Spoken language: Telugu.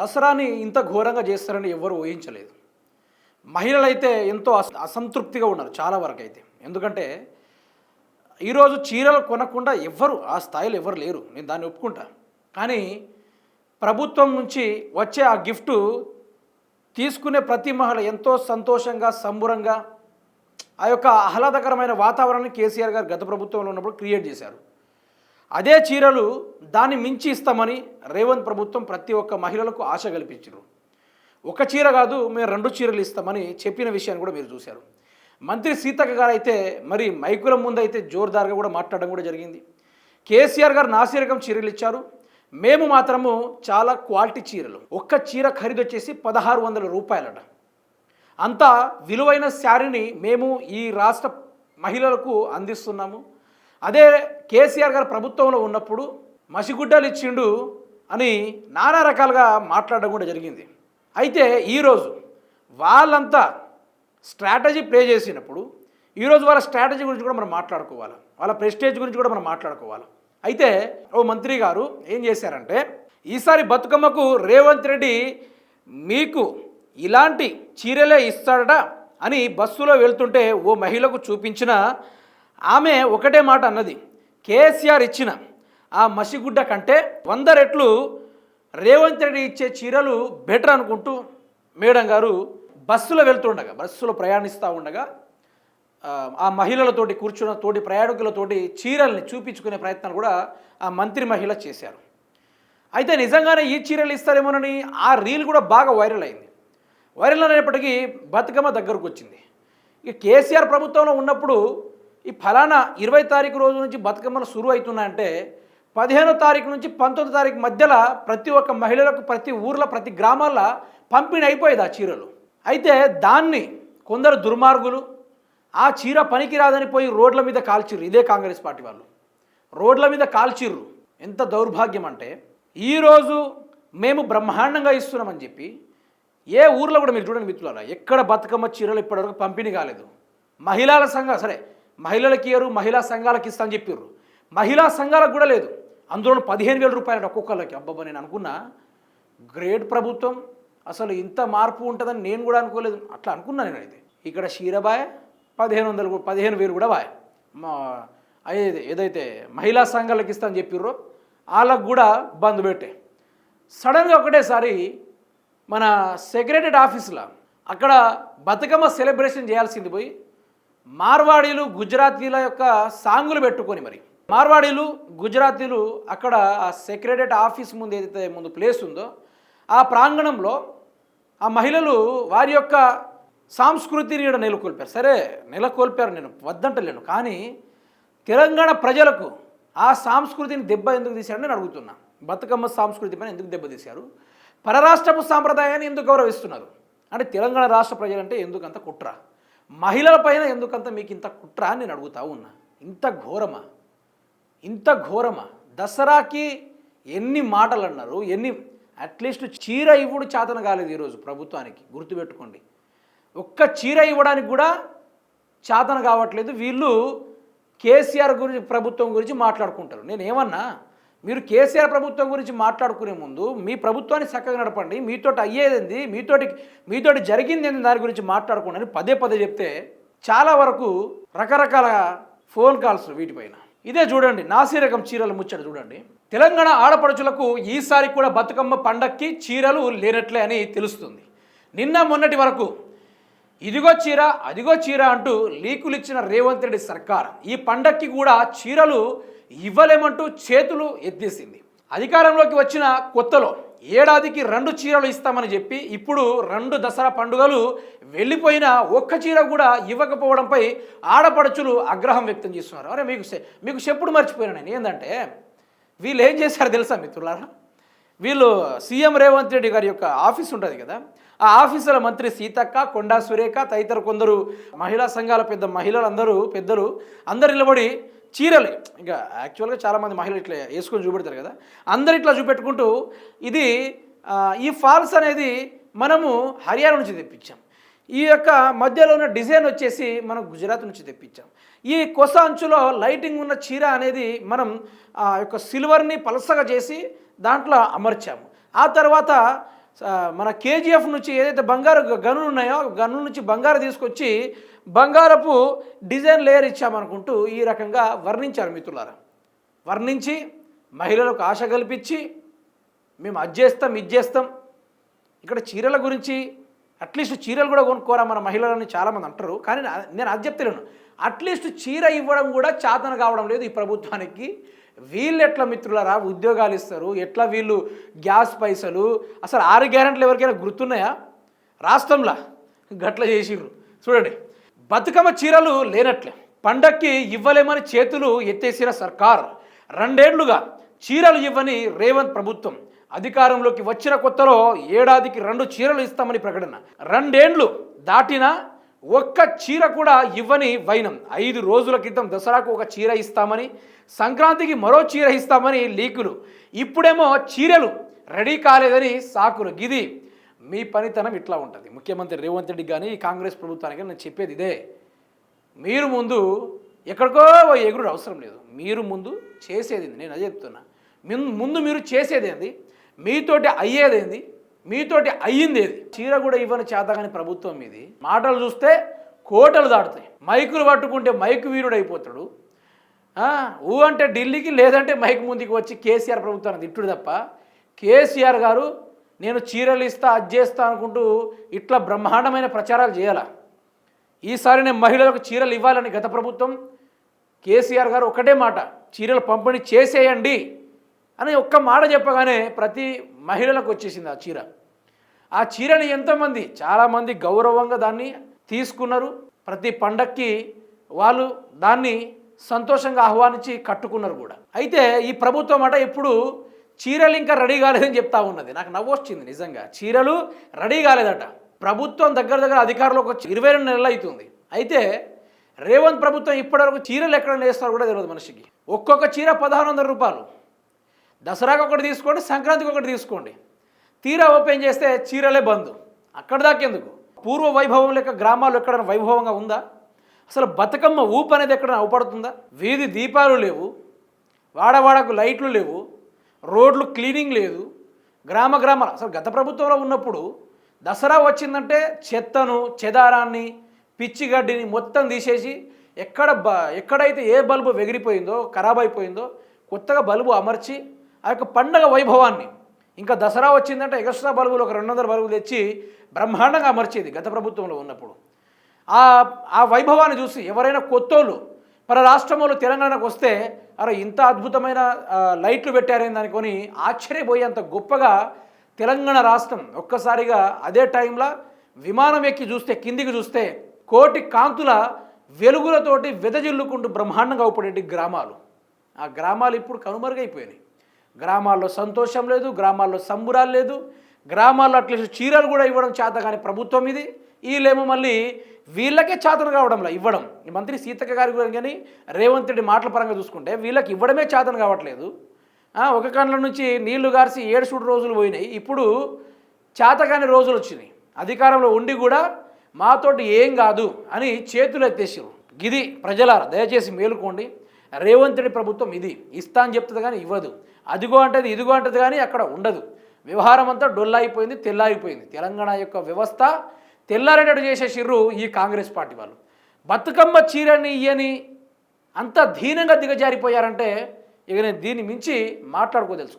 దసరాని ఇంత ఘోరంగా చేస్తారని ఎవరు ఊహించలేదు. మహిళలు అయితే ఎంతో అస- అసంతృప్తిగా ఉన్నారు చాలా వరకు అయితే ఎందుకంటే ఈరోజు చీరలు కొనకుండా ఎవ్వరు ఆ స్థాయిలో ఎవరు లేరు. నేను దాన్ని ఒప్పుకుంటా. కానీ ప్రభుత్వం నుంచి వచ్చే ఆ గిఫ్ట్ తీసుకునే ప్రతి మహిళ ఎంతో సంతోషంగా సంబురంగా ఆ యొక్క ఆహ్లాదకరమైన వాతావరణాన్ని కేసీఆర్ గారు గత ప్రభుత్వంలో ఉన్నప్పుడు క్రియేట్ చేశారు. అదే చీరలు దాన్ని మించి ఇస్తామని రేవంత్ ప్రభుత్వం ప్రతి ఒక్క మహిళలకు ఆశ కల్పించారు ఒక చీర కాదు మేము రెండు చీరలు ఇస్తామని చెప్పిన విషయాన్ని కూడా మీరు చూశారు. మంత్రి సీతక్క గారు అయితే మరి మైకుల ముందు అయితే జోర్దార్గా కూడా మాట్లాడడం కూడా జరిగింది. కేసీఆర్ గారు నాసిరకం చీరలు ఇచ్చారు. మేము మాత్రము చాలా క్వాలిటీ చీరలు. ఒక్క చీర ఖరీదు వచ్చేసి పదహారు వందల రూపాయలట. అంత విలువైన శారీని మేము ఈ రాష్ట్ర మహిళలకు అందిస్తున్నాము. అదే కేసీఆర్ గారు ప్రభుత్వంలో ఉన్నప్పుడు మసిగుడ్డలు ఇచ్చిండు అని నానా రకాలుగా మాట్లాడడం కూడా జరిగింది. అయితే ఈరోజు వాళ్ళంతా స్ట్రాటజీ ప్లే చేసినప్పుడు ఈరోజు వాళ్ళ స్ట్రాటజీ గురించి కూడా మనం మాట్లాడుకోవాలి. వాళ్ళ ప్రెస్టేజ్ గురించి కూడా మనం మాట్లాడుకోవాలి. అయితే ఓ మంత్రి గారు ఏం చేశారంటే ఈసారి బతుకమ్మకు రేవంత్ రెడ్డి మీకు ఇలాంటి చీరలే ఇస్తాడట అని బస్సులో వెళ్తుంటే ఓ మహిళకు చూపించిన ఆమె ఒకటే మాట అన్నది కేసీఆర్ ఇచ్చిన ఆ మసిగుడ్డ కంటే వంద రెట్లు రేవంత్ రెడ్డి ఇచ్చే చీరలు బెటర్ అనుకుంటూ మేడం గారు బస్సులో వెళ్తుండగా బస్సులో ప్రయాణిస్తూ ఉండగా ఆ, మహిళలతోటి కూర్చున్న తోటి ప్రయాణికులతోటి చీరల్ని చూపించుకునే ప్రయత్నాలు కూడా ఆ మంత్రి మహిళ చేశారు. అయితే నిజంగానే ఈ చీరలు ఇస్తారేమోనని ఆ రీల్ కూడా బాగా వైరల్ అయింది. వైరల్ అయినప్పటికీ బతుకమ్మ దగ్గరకు వచ్చింది. ఇక కేసీఆర్ ప్రభుత్వంలో ఉన్నప్పుడు ఈ ఫలానా ఇరవై తారీఖు రోజు నుంచి బతుకమ్మలు శురు అవుతున్నాయంటే పదిహేనో తారీఖు నుంచి పంతొమ్మిది తారీఖు మధ్యలో ప్రతి ఒక్క మహిళలకు ప్రతి ఊర్లో ప్రతి గ్రామాల్లో పంపిణీ అయిపోయేది ఆ చీరలు. అయితే దాన్ని కొందరు దుర్మార్గులు ఆ చీర పనికిరాదని పోయి రోడ్ల మీద కాల్చిర్రు. ఇదే కాంగ్రెస్ పార్టీ వాళ్ళు. రోడ్ల మీద కాల్చిర్రు. ఎంత దౌర్భాగ్యం అంటే ఈరోజు మేము బ్రహ్మాండంగా ఇస్తున్నామని చెప్పి ఏ ఊర్లో కూడా మీరు చూడండి మిత్రులారా ఎక్కడ బతుకమ్మ చీరలు ఇప్పటివరకు పంపిణీ కాలేదు. మహిళల సంఘం సరే మహిళలకి ఇయ్యరు మహిళా సంఘాలకు ఇస్తా అని చెప్పారు మహిళా సంఘాలకు కూడా లేదు. అందులో పదిహేను వేల రూపాయలు ఒక్కొక్కరికి అబ్బబ్బా నేను అనుకున్నా గ్రేట్ ప్రభుత్వం అసలు ఇంత మార్పు ఉంటుందని నేను కూడా అనుకోలేదు. అట్లా అనుకున్నా నేను అయితే ఇక్కడ షీరబాయ్ పదిహేను వందలు పదిహేను వేలు కూడా బాయ్ మా ఏదైతే మహిళా సంఘాలకు ఇస్తా అని చెప్పిర్రో వాళ్ళకు కూడా బంద్ పెట్టే. సడన్గా ఒకటేసారి మన సెక్రటరీ ఆఫీస్లో అక్కడ బతుకమ్మ సెలబ్రేషన్ చేయాల్సింది పోయి మార్వాడీలు గుజరాతీల యొక్క సాంగులు పెట్టుకొని మరి. మార్వాడీలు గుజరాతీలు అక్కడ ఆ సెక్రటరేట్ ఆఫీస్ ముందు ఏదైతే ముందు ప్లేస్ ఉందో ఆ ప్రాంగణంలో ఆ మహిళలు వారి యొక్క సాంస్కృతిని ఈడ నెలకొల్పారు. సరే నెలకొల్పారు నేను వద్దంటలేను. కానీ తెలంగాణ ప్రజలకు ఆ సాంస్కృతిని దెబ్బ ఎందుకు తీశారని నేను అడుగుతున్నా. బతుకమ్మ సాంస్కృతి పైన ఎందుకు దెబ్బ తీశారు? పరరాష్ట్రపు సాంప్రదాయాన్ని ఎందుకు గౌరవిస్తున్నారు? అంటే తెలంగాణ రాష్ట్ర ప్రజలంటే ఎందుకు అంత కుట్ర? మహిళలపైన ఎందుకంత మీకు ఇంత కుట్ర అని నేను అడుగుతా ఉన్నా? ఇంత ఘోరమా? ఇంత ఘోరమా? దసరాకి ఎన్ని మాటలు అన్నారు ఎన్ని అట్లీస్ట్ చీర ఇవ్వడు చేతన కాలేదు ఈరోజు ప్రభుత్వానికి గుర్తుపెట్టుకోండి. ఒక్క చీర ఇవ్వడానికి కూడా చేతన కావట్లేదు. వీళ్ళు కేసీఆర్ గురించి ప్రభుత్వం గురించి మాట్లాడుకుంటారు. నేను ఏమన్నా మీరు కేసీఆర్ ప్రభుత్వం గురించి మాట్లాడుకునే ముందు మీ ప్రభుత్వాన్ని చక్కగా నడపండి. మీతోటి అయ్యేది మీతోటి మీతోటి జరిగింది ఏంది దాని గురించి మాట్లాడుకోండి అని పదే పదే చెప్తే చాలా వరకు రకరకాల ఫోన్ కాల్స్ వీటిపైన ఇదే చూడండి నాసిరకం చీరలు ముచ్చట చూడండి. తెలంగాణ ఆడపడుచులకు ఈసారి కూడా బతుకమ్మ పండక్కి చీరలు లేనట్లే అని తెలుస్తుంది. నిన్న మొన్నటి వరకు ఇదిగో చీర అదిగో చీర అంటూ లీకులు ఇచ్చిన రేవంత్ రెడ్డి సర్కార్. ఈ పండక్కి కూడా చీరలు ఇవ్వలేమంటూ చేతులు ఎత్తేసింది. అధికారంలోకి వచ్చిన కొత్తలో ఏడాదికి రెండు చీరలు ఇస్తామని చెప్పి ఇప్పుడు రెండు దసరా పండుగలు వెళ్ళిపోయిన ఒక్క చీర కూడా ఇవ్వకపోవడంపై ఆడపడుచులు ఆగ్రహం వ్యక్తం చేస్తున్నారు. అరే మీకు మీకు చెప్పుడు మర్చిపోయినా నేను. ఏంటంటే వీళ్ళు ఏం చేశారు తెలుసా మిత్రులారా? వీళ్ళు సీఎం రేవంత్ రెడ్డి గారి యొక్క ఆఫీస్ ఉంటుంది కదా ఆ ఆఫీసుల మంత్రి సీతక్క కొండా సురేఖ తదితర కొందరు మహిళా సంఘాల పెద్ద మహిళలందరూ పెద్దలు అందరు నిలబడి చీరలే. ఇంకా యాక్చువల్గా చాలామంది మహిళలు ఇట్లా వేసుకొని చూపెడతారు కదా. అందరు ఇట్లా చూపెట్టుకుంటూ ఇది ఈ ఫాల్స్ అనేది మనము హర్యానా నుంచి తెప్పించాం. ఈ యొక్క మధ్యలో ఉన్న డిజైన్ వచ్చేసి మనం గుజరాత్ నుంచి తెప్పించాం. ఈ కొస అంచులో లైటింగ్ ఉన్న చీర అనేది మనం ఆ యొక్క సిల్వర్ని పలసగా చేసి దాంట్లో అమర్చాము. ఆ తర్వాత మన కేజీఎఫ్ నుంచి ఏదైతే బంగారు గనులు ఉన్నాయో గనుల నుంచి బంగారు తీసుకొచ్చి బంగారపు డిజైన్ లేయర్ ఇచ్చామనుకుంటూ ఈ రకంగా వర్ణించారు మిత్రులారా. వర్ణించి మహిళలకు ఆశ కల్పించి మేము అది చేస్తాం ఇది చేస్తాం. ఇక్కడ చీరల గురించి అట్లీస్ట్ చీరలు కూడా కొనుక్కోరా మన మహిళలని చాలామంది అంటారు. కానీ నేను అది చెప్తలేను. అట్లీస్ట్ చీర ఇవ్వడం కూడా చాతన కావడం లేదు ఈ ప్రభుత్వానికి. వీళ్ళు ఎట్లా మిత్రులరా? ఉద్యోగాలు ఇస్తారు. ఎట్లా వీళ్ళు గ్యాస్ పైసలు? అసలు ఆరు గ్యారెంట్లు ఎవరికైనా గుర్తున్నాయా? రాష్ట్రంలో గట్ల చేసిర్రు. చూడండి బతుకమ్మ చీరలు లేనట్లే. పండక్కి ఇవ్వలేమని చేతులు ఎత్తేసిన సర్కార్. రెండేళ్ళుగా చీరలు ఇవ్వని రేవంత్ ప్రభుత్వం. అధికారంలోకి వచ్చిన కొత్తలో ఏడాదికి రెండు చీరలు ఇస్తామని ప్రకటన. రెండేండ్లు దాటినా ఒక్క చీర కూడా ఇవ్వని వైనం. ఐదు రోజుల క్రితం దసరాకు ఒక చీర ఇస్తామని సంక్రాంతికి మరో చీర ఇస్తామని లీకులు. ఇప్పుడేమో చీరలు రెడీ కాలేదని సాకులు. గిది మీ పనితనం ఇట్లా ఉంటుంది. ముఖ్యమంత్రి రేవంత్ రెడ్డి కానీ కాంగ్రెస్ ప్రభుత్వానికి నేను చెప్పేది ఇదే. మీరు ముందు ఎక్కడికో ఓ ఎగురుడు అవసరం లేదు. మీరు ముందు చేసేది నేను అదే చెప్తున్నా. ముందు మీరు చేసేది ఏంది? మీతోటి అయ్యేదేంది మీతోటి అయ్యింది ఏది? చీర కూడా ఇవ్వని చేతగాని ప్రభుత్వం మీది. మాటలు చూస్తే కోటలు దాటుతాయి. మైకులు పట్టుకుంటే మైకు వీరుడు అయిపోతాడు. ఊ అంటే ఢిల్లీకి లేదంటే మైక్ ముందుకు వచ్చి కేసీఆర్ ప్రభుత్వాన్ని తిట్టుడు తప్ప కేసీఆర్ గారు నేను చీరలు ఇస్తా అది చేస్తా అనుకుంటూ ఇట్లా బ్రహ్మాండమైన ప్రచారాలు చేయాలా? ఈసారి నేను మహిళలకు చీరలు ఇవ్వాలని గత ప్రభుత్వం కేసీఆర్ గారు ఒకటే మాట చీరలు పంపిణీ చేసేయండి. అని ఒక్క మాట చెప్పగానే ప్రతి మహిళలకు వచ్చేసింది ఆ చీర. ఆ చీరని ఎంతోమంది చాలామంది గౌరవంగా దాన్ని తీసుకున్నారు. ప్రతి పండక్కి వాళ్ళు దాన్ని సంతోషంగా ఆహ్వానించి కట్టుకున్నారు కూడా. అయితే ఈ ప్రభుత్వం అట ఇప్పుడు చీరలు ఇంకా రెడీ కాలేదని చెప్తా ఉన్నది. నాకు నవ్వు వచ్చింది నిజంగా. చీరలు రెడీ కాలేదట. ప్రభుత్వం దగ్గర దగ్గర అధికారంలోకి వచ్చి ఇరవై రెండు నెలలు అవుతుంది. అయితే రేవంత్ ప్రభుత్వం ఇప్పటివరకు చీరలు ఎక్కడ నేస్తారో కూడా తెలియదు మనిషికి. ఒక్కొక్క చీర పదహారు వందల రూపాయలు. దసరాకు ఒకటి తీసుకోండి సంక్రాంతికి ఒకటి తీసుకోండి. తీరా ఓపెన్ చేస్తే చీరలే బంద్. అక్కడ దాకెందుకు పూర్వ వైభవం లెక్క గ్రామాలు ఎక్కడైనా వైభవంగా ఉందా? అసలు బతుకమ్మ ఊపు అనేది ఎక్కడైనా అవపడుతుందా? వీధి దీపాలు లేవు వాడవాడకు లైట్లు లేవు రోడ్లు క్లీనింగ్ లేదు. గ్రామ గ్రామాల అసలు గత ప్రభుత్వంలో ఉన్నప్పుడు దసరా వచ్చిందంటే చెత్తను చెదారాన్ని పిచ్చి గడ్డిని మొత్తం తీసేసి ఎక్కడ బ ఎక్కడైతే ఏ బల్బు వెగిరిపోయిందో ఖరాబ్ అయిపోయిందో కొత్తగా బల్బు అమర్చి ఆ యొక్క పండగ వైభవాన్ని. ఇంకా దసరా వచ్చిందంటే ఎగస్ట్రా బల్బులు ఒక రెండు వందల బల్బులు తెచ్చి బ్రహ్మాండంగా అమర్చేది గత ప్రభుత్వంలో ఉన్నప్పుడు. ఆ ఆ వైభవాన్ని చూసి ఎవరైనా కొత్తోళ్ళు మన రాష్ట్రంలో తెలంగాణకు వస్తే అరే ఇంత అద్భుతమైన లైట్లు పెట్టారని దానికొని ఆశ్చర్యపోయేంత గొప్పగా తెలంగాణ రాష్ట్రం ఒక్కసారిగా అదే టైంలో విమానం ఎక్కి చూస్తే కిందికి చూస్తే కోటి కాంతుల వెలుగులతోటి వెదజిల్లుకుంటూ బ్రహ్మాండంగా ఉపడేటి గ్రామాలు. ఆ గ్రామాలు ఇప్పుడు కనుమరుగైపోయినాయి. గ్రామాల్లో సంతోషం లేదు గ్రామాల్లో సంబురాలు లేదు. గ్రామాల్లో అట్లీస్ట్ చీరలు కూడా ఇవ్వడం చేత కానీ ప్రభుత్వం ఇది. వీళ్ళేమో మళ్ళీ వీళ్ళకే చేతను కావడంలా ఇవ్వడం. ఈ మంత్రి సీతక్క గారి గురించి కానీ రేవంత్ రెడ్డి మాటల పరంగా చూసుకుంటే వీళ్ళకి ఇవ్వడమే చేతను కావట్లేదు. ఒక కండ్ల నుంచి నీళ్ళు ఏడు ఏడుసుడు రోజులు పోయినాయి. ఇప్పుడు చేతకాని రోజులు వచ్చినాయి. అధికారంలో ఉండి కూడా మాతోటి ఏం కాదు అని చేతులు ఎత్తేసారు గిది ప్రజలారా దయచేసి మేలుకోండి. రేవంత్ రెడ్డి ప్రభుత్వం ఇది ఇస్తా అని చెప్తుంది కానీ ఇవ్వదు. అదిగో అంటది ఇదిగో అంటది కానీ అక్కడ ఉండదు. వ్యవహారం అంతా డొల్లాయిపోయింది తెల్లారిపోయింది. తెలంగాణ యొక్క వ్యవస్థ తెల్లారేటట్టు చేసేసిర్రు ఈ కాంగ్రెస్ పార్టీ వాళ్ళు. బతుకమ్మ చీరని ఇయ్యని అంత దీనంగా దిగజారిపోయారంటే ఇక నేను దీన్ని మించి మాట్లాడుకోదలుచుకున్నాను